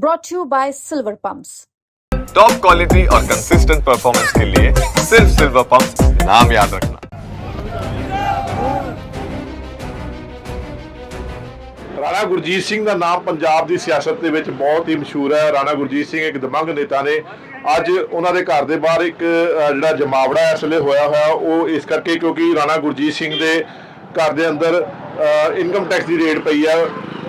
brought to you by Silver Pumps. Top quality और consistent performance के लिए सिर्फ सिल्वर पंप नाम याद रखना ਰਾਣਾ ਗੁਰਜੀਤ ਸਿੰਘ ਦਾ ਨਾਮ ਪੰਜਾਬ ਦੀ ਸਿਆਸਤ ਦੇ ਵਿੱਚ ਬਹੁਤ ਹੀ ਮਸ਼ਹੂਰ ਹੈ ਰਾਣਾ ਗੁਰਜੀਤ ਸਿੰਘ ਇੱਕ ਦਮੰਗ ਨੇਤਾ ਨੇ ਅੱਜ ਉਹਨਾਂ ਦੇ ਘਰ ਦੇ ਬਾਹਰ ਇੱਕ ਅਹ, ਜਿਹੜਾ ਜਮਾਵੜਾ ਇਸ ਵੇਲੇ ਹੋਇਆ ਹੋਇਆ ਉਹ ਇਸ ਕਰਕੇ ਕਿਉਂਕਿ ਰਾਣਾ ਗੁਰਜੀਤ ਸਿੰਘ ਦੇ ਘਰ ਦੇ ਅੰਦਰ ਇਨਕਮ ਟੈਕਸ ਦੀ ਰੇਡ ਪਈ ਆ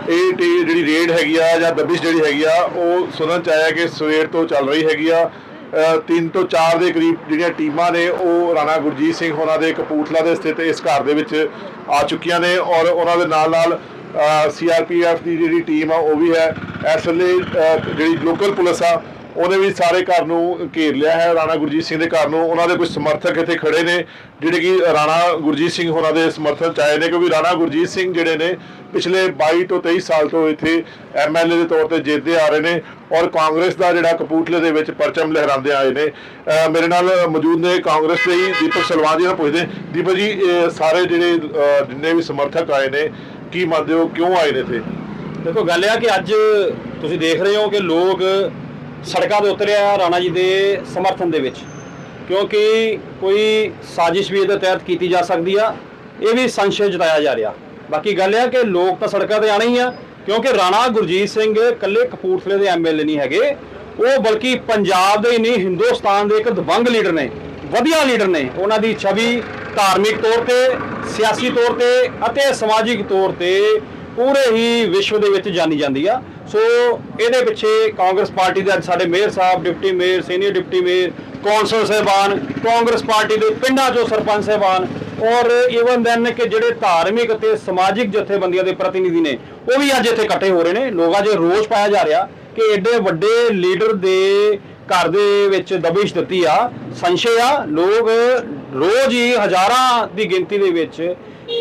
ਇਹ ਟੀ- ਜਿਹੜੀ ਰੇਡ ਹੈਗੀ ਆ ਜਾਂ ਦਬਿਸ਼ ਜਿਹੜੀ ਹੈਗੀ ਆ, ਉਹ ਸੁਣਨ ਚ ਆਇਆ ਕਿ ਸਵੇਰ ਤੋਂ ਚੱਲ ਰਹੀ ਹੈਗੀ ਆ। ਤਿੰਨ ਤੋਂ ਚਾਰ ਦੇ ਕਰੀਬ ਜਿਹੜੀਆਂ ਟੀਮਾਂ ਨੇ, ਉਹ ਰਾਣਾ ਗੁਰਜੀਤ ਸਿੰਘ ਹੋਣਾ ਦੇ ਕਪੂਰਥਲਾ ਦੇ ਸਥਿਤ ਇਸ ਘਰ ਦੇ ਵਿੱਚ ਆ ਚੁੱਕੀਆਂ ਨੇ ਔਰ ਉਹਨਾਂ ਦੇ ਨਾਲ ਨਾਲ ਸੀਆਰਪੀਐਫ ਦੀ ਜਿਹੜੀ ਟੀਮ ਆ, ਉਹ ਵੀ ਹੈ। ਇਸ ਵੇਲੇ ਜਿਹੜੀ ਲੋਕਲ ਪੁਲਿਸ ਆ ਉਹਨੇ ਵੀ ਸਾਰੇ ਘਰ ਨੂੰ ਘੇਰ ਲਿਆ ਹੈ, ਰਾਣਾ ਗੁਰਜੀਤ ਸਿੰਘ ਦੇ ਘਰ ਨੂੰ। ਉਹਨਾਂ ਦੇ ਕੁਝ ਸਮਰਥਕ ਇੱਥੇ ਖੜੇ ਨੇ, ਜਿਹੜੇ ਕਿ ਰਾਣਾ ਗੁਰਜੀਤ ਸਿੰਘ ਹੋਰਾਂ ਦੇ ਸਮਰਥਕ ਚ ਆਏ ਨੇ, ਕਿਉਂਕਿ ਰਾਣਾ ਗੁਰਜੀਤ ਸਿੰਘ ਜਿਹੜੇ ਨੇ, ਪਿਛਲੇ 22 ਤੋਂ 23 ਸਾਲ ਤੋਂ ਇੱਥੇ ਐਮਐਲਏ ਦੇ ਤੌਰ ਤੇ ਜਿੱਤਦੇ ਆ ਰਹੇ ਨੇ ਔਰ ਕਾਂਗਰਸ ਦਾ ਜਿਹੜਾ ਕਪੂਰਥਲੇ ਦੇ ਵਿੱਚ ਪਰਚਮ ਲਹਿਰਾਉਂਦੇ ਆਏ ਨੇ। ਮੇਰੇ ਨਾਲ ਮੌਜੂਦ ਨੇ ਕਾਂਗਰਸ ਦੇ ਹੀ ਦੀਪਕ ਸਲਵਾਨ ਜੀ ਨਾਲ ਪੁੱਛਦੇ ਦੀਪਕ ਜੀ ਸਾਰੇ ਜਿਹੜੇ ਜਿੰਨੇ ਵੀ ਸਮਰਥਕ ਆਏ ਨੇ, ਕੀ ਮੰਨਦੇ ਹੋ, ਕਿਉਂ ਆਏ ਨੇ ਇੱਥੇ? ਦੇਖੋ, ਗੱਲ ਇਹ ਆ ਕਿ ਅੱਜ ਤੁਸੀਂ ਦੇਖ ਰਹੇ ਹੋ ਕਿ ਲੋਕ ਸੜਕਾਂ ਤੇ ਉਤਰਿਆ ਰਾਣਾ ਜੀ ਦੇ ਸਮਰਥਨ ਦੇ ਵਿੱਚ। ਕਿਉਂਕਿ ਕੋਈ ਸਾਜ਼ਿਸ਼ ਵੀ ਇਹਦੇ ਤਹਿਤ ਕੀਤੀ ਜਾ ਸਕਦੀ ਆ, ਇਹ ਵੀ ਸੰਸ਼य ਜਤਾਇਆ ਜਾ ਰਿਹਾ। ਬਾਕੀ ਗੱਲ ਇਹ ਆ ਕਿ ਲੋਕ ਤਾਂ ਸੜਕਾਂ ਤੇ ਆਣੇ ਹੀ ਆ, ਕਿਉਂਕਿ ਰਾਣਾ ਗੁਰਜੀਤ ਸਿੰਘ ਇਕੱਲੇ ਕਪੂਰਥਲੇ ਦੇ ਐਮਐਲਏ ਨਹੀਂ ਹੈਗੇ। ਉਹ ਬਲਕਿ ਪੰਜਾਬ ਦੇ ਹੀ ਨਹੀਂ, ਹਿੰਦੁਸਤਾਨ ਦੇ ਇੱਕ ਦਬੰਗ ਲੀਡਰ ਨੇ, ਵਧੀਆ ਲੀਡਰ ਨੇ। ਉਹਨਾਂ ਦੀ ਛਵੀ ਧਾਰਮਿਕ ਤੌਰ ਤੇ, ਸਿਆਸੀ ਤੌਰ ਤੇ ਅਤੇ ਸਮਾਜਿਕ ਤੌਰ ਤੇ ਪੂਰੇ ਹੀ ਵਿਸ਼ਵ ਦੇ ਵਿੱਚ ਜਾਣੀ ਜਾਂਦੀ ਆ। ਸੋ ਇਹਦੇ ਪਿੱਛੇ ਕਾਂਗਰਸ ਪਾਰਟੀ ਦੇ ਅੱਜ ਸਾਡੇ ਮੇਅਰ ਸਾਹਿਬ, deputy mayor, senior deputy mayor, council ਸਾਹਿਬਾਨ, ਕਾਂਗਰਸ ਪਾਰਟੀ ਦੇ ਪਿੰਡਾਂ ਚੋਂ ਸਰਪੰਚ ਸਾਹਿਬਾਨ ਔਰ ਇਵਨ ਦੈਨ ਕਿ ਜਿਹੜੇ ਧਾਰਮਿਕ ਅਤੇ ਸਮਾਜਿਕ ਜਥੇਬੰਦੀਆਂ ਦੇ ਪ੍ਰਤੀਨਿਧੀ ਨੇ, ਉਹ ਵੀ ਅੱਜ ਇੱਥੇ ਇਕੱਠੇ ਹੋ ਰਹੇ ਨੇ। ਲੋਕਾਂ 'ਚ ਰੋਸ ਪਾਇਆ ਜਾ ਰਿਹਾ ਕਿ ਐਡੇ ਵੱਡੇ ਲੀਡਰ ਦੇ ਘਰ ਦੇ ਵਿੱਚ ਦਬਿਸ਼ ਦਿੱਤੀ ਆ, ਸੰਸ਼ੇ ਆ। ਲੋਕ ਰੋਜ਼ ਹੀ ਹਜ਼ਾਰਾਂ ਦੀ ਗਿਣਤੀ ਦੇ ਵਿੱਚ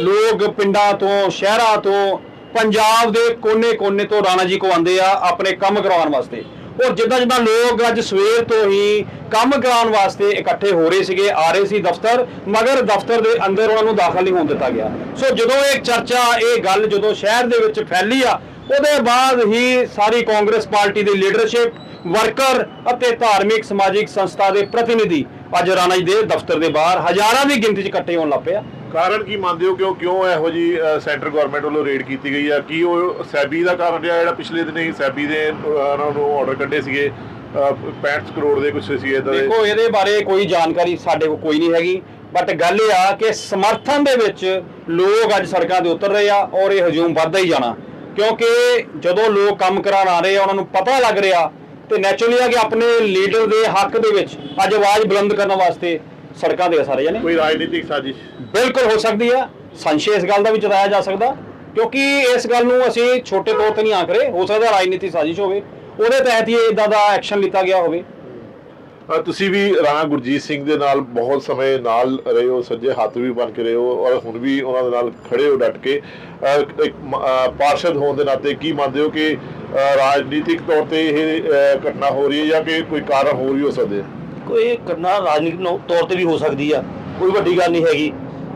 ਲੋਕ ਪਿੰਡਾਂ ਤੋਂ, ਸ਼ਹਿਰਾਂ ਤੋਂ ਪੰਜਾਬ ਦੇ ਕੋਨੇ-ਕੋਨੇ ਤੋਂ ਰਾਣਾ ਜੀ ਕੋ ਆਉਂਦੇ ਆ ਆਪਣੇ ਕੰਮ ਕਰਵਾਉਣ ਵਾਸਤੇ। ਔਰ ਜਿੱਦਾਂ ਜਿੱਦਾਂ ਲੋਕ ਅੱਜ ਸਵੇਰ ਤੋਂ ਹੀ ਕੰਮ ਕਰਾਉਣ ਵਾਸਤੇ ਇਕੱਠੇ ਹੋ ਰਹੇ ਸੀਗੇ, ਆ ਰਹੇ ਸੀ ਦਫ਼ਤਰ, ਮਗਰ ਦਫ਼ਤਰ ਦੇ ਅੰਦਰ ਉਹਨਾਂ ਨੂੰ ਦਾਖਲ ਨਹੀਂ ਹੋਣ ਦਿੱਤਾ ਗਿਆ। ਸੋ ਜਦੋਂ ਇਹ ਚਰਚਾ, ਇਹ ਗੱਲ ਜਦੋਂ ਸ਼ਹਿਰ ਦੇ ਵਿੱਚ ਫੈਲੀ ਆ, ਉਹਦੇ ਬਾਅਦ ਹੀ ਸਾਰੀ ਕਾਂਗਰਸ ਪਾਰਟੀ ਦੀ ਲੀਡਰਸ਼ਿਪ, ਵਰਕਰ ਅਤੇ ਧਾਰਮਿਕ, ਸਮਾਜਿਕ ਸੰਸਥਾ ਦੇ ਪ੍ਰਤੀਨਿਧੀ ਅੱਜ ਰਾਣਾ ਜੀ ਦੇ ਦਫ਼ਤਰ ਦੇ ਬਾਹਰ ਹਜ਼ਾਰਾਂ ਦੀ ਗਿਣਤੀ 'ਚ ਇਕੱਠੇ ਹੋਣ ਲੱਗ ਪਏ ਆ। ਕਾਰਨ ਕੀ ਮੰਨਦੇ ਹੋ? ਕਿਉਂ ਕਿਉਂ ਇਹੋ ਜੀ ਸੈਂਟਰ ਗਵਰਨਮੈਂਟ ਵੱਲੋਂ ਰੇਡ ਕੀਤੀ ਗਈ ਆ? ਕੀ ਉਹ ਸੈਬੀ ਦਾ ਕਾਰਨ ਰਿਹਾ ਜਿਹੜਾ ਪਿਛਲੇ ਦਿਨੇ ਹੀ ਸੈਬੀ ਦੇ ਉਹਨਾਂ ਨੂੰ ਆਰਡਰ ਕੱਢੇ ਸੀਗੇ? ਅਹ, 65 ਕਰੋੜ ਦੇ ਕੁਝ ਸੀ ਇਦਾਂ ਦੇ ਦੇਖੋ ਇਹਦੇ ਬਾਰੇ ਕੋਈ ਜਾਣਕਾਰੀ ਸਾਡੇ ਕੋਲ ਕੋਈ ਨਹੀਂ ਹੈਗੀ। ਬਟ ਗੱਲ ਇਹ ਆ ਕਿ ਸਮਰਥਨ ਦੇ ਵਿੱਚ ਲੋਕ ਅੱਜ ਸੜਕਾਂ ਤੇ ਉਤਰ ਰਹੇ ਆ ਔਰ ਇਹ ਹਜੂਮ ਵੱਧਦਾ ਹੀ ਜਾਣਾ। ਕਿਉਂਕਿ ਜਦੋਂ ਲੋਕ ਕੰਮ ਕਰਾਉਣ ਆ ਰਹੇ ਆ ਉਹਨਾਂ ਨੂੰ ਪਤਾ ਲੱਗ ਰਿਹਾ ਤੇ ਨੈਚੁਰਲੀ ਆ ਕਿ ਆਪਣੇ ਲੀਡਰ ਦੇ ਹੱਕ ਦੇ ਵਿੱਚ ਅੱਜ ਆਵਾਜ਼ ਬੁਲੰਦ ਕਰਨ ਵਾਸਤੇ ਸੜਕਾਂ ਆ ਸਾਰੇ ਜਣੇ। ਕੋਈ ਰਾਜਨੀਤਿਕ ਸਾਜ਼ਿਸ਼? ਬਿਲਕੁਲ ਹੋ ਸਕਦੀ ਆ। ਸੰਸ਼ੇ ਇਸ ਗੱਲ ਦਾ ਵੀ ਜਤਾਇਆ ਜਾ ਸਕਦਾ ਕਿਉਂਕਿ ਇਸ ਗੱਲ ਨੂੰ ਅਸੀਂ ਛੋਟੇ ਤੌਰ ਤੇ ਨਹੀਂ ਆਂਕ ਰਹੇ। ਹੋ ਸਕਦਾ ਰਾਜਨੀਤੀ ਸਾਜ਼ਿਸ਼ ਹੋਵੇ। ਉਹਦੇ ਤਹਿਤ ਹੀ ਇਦਾਂ ਦਾ ਐਕਸ਼ਨ ਲਿੱਤਾ ਗਿਆ ਹੋਵੇ। ਤੁਸੀਂ ਵੀ ਰਾਣਾ ਗੁਰਜੀਤ ਸਿੰਘ ਦੇ ਨਾਲ ਬਹੁਤ ਸਮੇਂ ਨਾਲ ਰਹੇ ਹੋ ਸੱਜੇ ਹੱਥ ਵੀ ਬਣ ਕੇ ਰਹੇ ਹੋ ਔਰ ਹੁਣ ਵੀ ਉਹਨਾਂ ਦੇ ਨਾਲ ਖੜੇ ਹੋ ਡਟ ਕੇ। ਇੱਕ ਪਾਰਸ਼ਦ ਹੋਣ ਦੇ ਨਾਤੇ ਕੀ ਮੰਨਦੇ ਹੋ ਕਿ ਰਾਜਨੀਤਿਕ ਤੌਰ ਤੇ ਇਹ ਘਟਨਾ ਹੋ ਰਹੀ ਹੈ ਜਾਂ ਕਿ ਕੋਈ ਕਾਰਨ ਹੋਰ ਵੀ ਹੋ ਸਕਦੇ ਹੈ? ਕੋਈ ਘਟਨਾ ਰਾਜਨੀਤਿਕ ਨੌ- ਤੌਰ ਤੇ ਵੀ ਹੋ ਸਕਦੀ ਆ ਕੋਈ ਵੱਡੀ ਗੱਲ ਨਹੀਂ ਹੈਗੀ।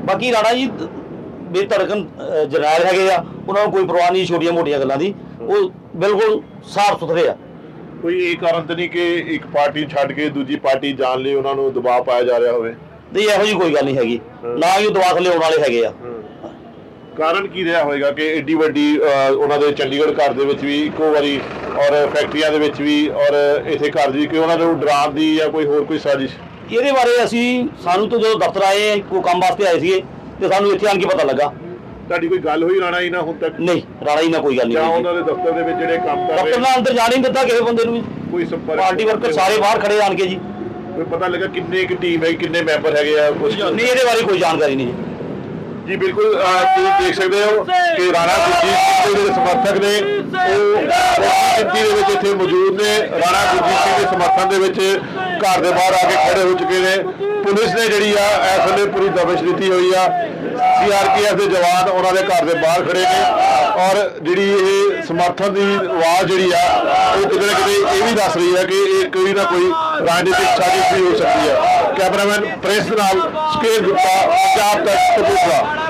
ਬਾਕੀ ਰਾਣਾ ਜੀ ਅਹ, ਜਰਨੈਲ ਹੈਗੇ ਆ ਉਹਨਾਂ ਨੂੰ ਕੋਈ ਪਰਵਾਹ ਨਹੀਂ ਛੋਟੀਆਂ ਮੋਟੀਆਂ ਗੱਲਾਂ ਦੀ। ਉਹ ਬਿਲਕੁਲ ਸਾਫ਼ ਸੁਥਰੇ ਆ। ਕੋਈ ਇਹ ਕਾਰਨ ਤਾਂ ਨਹੀਂ ਕਿ ਇੱਕ ਪਾਰਟੀ ਛੱਡ ਕੇ ਦੂਜੀ ਪਾਰਟੀ ਜਾਣ ਲਈ ਉਹਨਾਂ ਨੂੰ ਦਬਾਅ ਪਾਇਆ ਜਾ ਰਿਹਾ ਹੋਵੇ? ਨਹੀਂ ਇਹੋ ਜੀ ਕੋਈ ਗੱਲ ਨਹੀਂ ਹੈਗੀ। ਨਾ ਹੀ ਉਹ ਦਵਾ ਥੱਲੇ ਆਉਣ ਵਾਲੇ ਹੈਗੇ ਆ। ਕਾਰਨ ਕੀ ਰਿਹਾ ਹੋਵੇਗਾ ਕਿ ਏਡੀ ਵੱਡੀ ਉਹਨਾਂ ਦੇ ਚੰਡੀਗੜ੍ਹ ਘਰ ਦੇ ਵਿੱਚ ਵੀ ਇੱਕੋ ਵਾਰੀ ਔਰ ਫੈਕਟਰੀਆਂ ਦੇ ਵਿੱਚ ਵੀ ਔਰ ਇੱਥੇ ਘਰ ਦੀ ਕਿ ਉਹਨਾਂ ਨੂੰ ਡਰਾਉਣ ਦੀ ਜਾਂ ਕੋਈ ਹੋਰ ਕੋਈ ਸਾਜ਼ਿਸ਼? ਇਹਦੇ ਬਾਰੇ ਅਸੀਂ ਸਾਨੂੰ ਤਾਂ ਜਦੋਂ ਦਫ਼ਤਰ ਆਏ ਕੋਈ ਕੰਮ ਵਾਸਤੇ ਆਏ ਸੀਗੇ ਤੇ ਸਾਨੂੰ ਇੱਥੇ ਆਣ ਕੇ ਪਤਾ ਲੱਗਾ। ਤੁਹਾਡੀ ਕੋਈ ਗੱਲ ਹੋਈ ਰਾਣਾ ਜੀ ਨਾਲ ਹੁਣ ਤੱਕ? ਨਹੀਂ ਰਾਣਾ ਜੀ ਨਾਲ ਕੋਈ ਗੱਲ ਨਹੀਂ ਜਾਂ ਉਹਨਾਂ ਦੇ ਦਫ਼ਤਰ ਦੇ ਵਿੱਚ ਜਿਹੜੇ ਕੰਮ ਕਰ ਦਫ਼ਤਰ ਰਹੇ ਨਾਲ ਅੰਦਰ ਜਾਣ ਹੀ ਨਹੀਂ ਦਿੱਤਾ ਕਿਸੇ ਬੰਦੇ ਨੂੰ ਵੀ। ਕੋਈ ਸੰਪਰਕ ਪਾਰਟੀ ਵਰਕਰ ਸਾਰੇ ਬਾਹਰ ਖੜੇ ਆਣ ਕੇ ਜੀ। ਕੋਈ ਪਤਾ ਲੱਗਾ ਕਿੰਨੇ ਇੱਕ ਟੀਮ ਹੈ ਕਿੰਨੇ ਮੈਂਬਰ ਹੈਗੇ ਆ? ਕੁਝ ਨਹੀਂ ਇਹਦੇ ਬਾਰੇ ਕੋਈ ਜਾਣਕਾਰੀ ਨਹੀਂ ਜੀ। ਜੀ, ਬਿਲਕੁਲ ਤੁਸੀਂ ਦੇਖ ਸਕਦੇ ਹੋ ਕਿ ਰਾਣਾ ਗੁਰਜੀਤ ਸਿੰਘ ਦੇ ਜਿਹੜੇ ਸਮਰਥਕ ਨੇ, ਉਹ ਗਿਣਤੀ ਦੇ ਵਿੱਚ ਇੱਥੇ ਮੌਜੂਦ ਨੇ। ਰਾਣਾ ਗੁਰਜੀਤ ਸਿੰਘ ਦੇ ਸਮਰਥਨ ਦੇ ਵਿੱਚ ਘਰ ਦੇ ਬਾਹਰ ਆ ਕੇ ਖੜੇ ਹੋ ਚੁੱਕੇ ਨੇ। ਪੁਲਿਸ ਨੇ ਜਿਹੜੀ ਆ, ਇਸ ਵੇਲੇ ਪੂਰੀ ਦਬਿਸ਼ ਦਿੱਤੀ ਹੋਈ ਆ। ਸੀਆਰਪੀਐਫ ਦੇ ਜਵਾਨ ਉਹਨਾਂ ਦੇ ਘਰ ਦੇ ਬਾਹਰ ਖੜੇ ਨੇ ਔਰ ਜਿਹੜੀ ਇਹ ਸਮਰਥਨ ਦੀ ਆਵਾਜ਼ ਜਿਹੜੀ ਆ, ਉਹ ਕਿਤੇ ਨਾ ਕਿਤੇ ਇਹ ਵੀ ਦੱਸ ਰਹੀ ਹੈ ਕਿ ਇਹ ਕੋਈ ਨਾ ਕੋਈ ਰਾਜਨੀਤਿਕ ਸਾਜ਼ਿਸ਼ ਵੀ ਹੋ ਸਕਦੀ ਹੈ ਕੈਮਰਾਮੈਨ ਪ੍ਰੈਸ ਨਾਲ ਸਕੇਲ ਗੁਪਤਾ ਪੰਜਾਬ ਤੱਕ ਕਪੂਰਥਲਾ